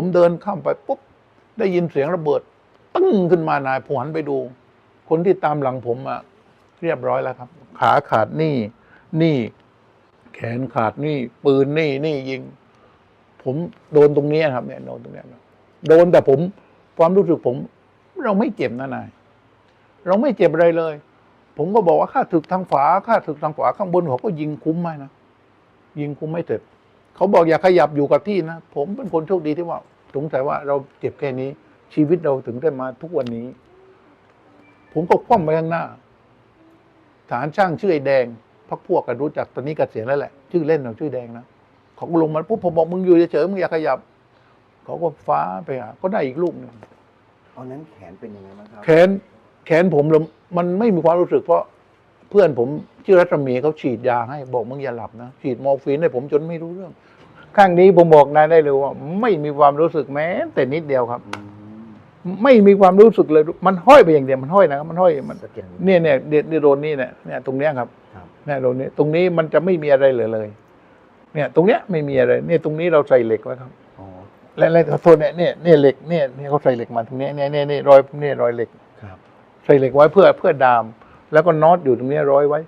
ผมเดินข้ามไปปุ๊บได้ยินเสียงระเบิดตึ้งขึ้นมานายผมหันไปดู คนที่ตามหลังผมอะเรียบร้อยแล้วครับ ขาขาดนี่นี่ แขนขาดนี่ ปืนนี่นี่ยิง ผมโดนตรงนี้ครับเนี่ยโดนตรงนี้โดนแต่ผมความรู้สึกผม เราไม่เจ็บนะนาย เราไม่เจ็บอะไรเลย ผมก็บอกว่าข้าถึกทางฝาข้าถึกทางขวาข้างบนเขาก็ยิงคุ้มไหมนะยิงคุ้มไม่เสร็จ เขาบอกอย่าขยับอยู่กับที่นะ ผมเป็นคนโชคดีที่ว่าสงสัยว่าเราเจ็บแค่นี้ ชีวิตเราถึงได้มาทุกวันนี้ ผมก็คว่ำไปข้างหน้า ฐานช่างชื่อไอ้แดงพักพวกกันรู้จักตอนนี้เกษียณแล้วแหละ ชื่อเล่นของชื่อแดงนะเขาก็ลงมาปุ๊บผมบอกมึงอยู่เฉยๆมึงอย่าขยับ เขาก็ฟ้าไปหาก็ได้อีกลูกหนึ่งตอนนั้นแขนเป็นยังไงบ้างครับแขนแขนผมเลยมันไม่มีความรู้สึกเพราะ เพื่อนผมชื่อรัตมีเขาฉีดยาให้บอกมึงอย่าหลับนะฉีดมอร์ฟีนให้ผมจนไม่รู้เรื่อง ข้างนี้ผมบอกนายได้เลยว่า ไม่มีความรู้สึกแม้ แต่นิดเดียวครับอืมไม่มีความรู้สึกเลยมันห้อยไปอย่างเดียวมันห้อยนะครับมันห้อยมันสะเก็ด เนี่ยเนี่ยเด็ดเนี่ยโดนนี่เนี่ยเนี่ยตรงเนี้ยครับครับ เนี่ยโดนนี้ตรงนี้มันจะไม่มีอะไรเหลยเลย เนี่ย ตรงเนี้ยไม่มีอะไร เนี่ยตรงนี้เราใส่เหล็กไว้ครับ อ๋อและและขอโทษเนี่ยเนี่ยเนี่ยเหล็กเนี่ยเนี่ยเขาใส่เหล็กมาตรงเนี้ยเนี่ยเนี่ยเนี่ยรอยเนี่ยรอยเหล็ก ครับ ใส่เหล็กไว้เพื่อเพื่อดาม แล้วก็น็อตอยู่ตรงนี้ร้อยไว้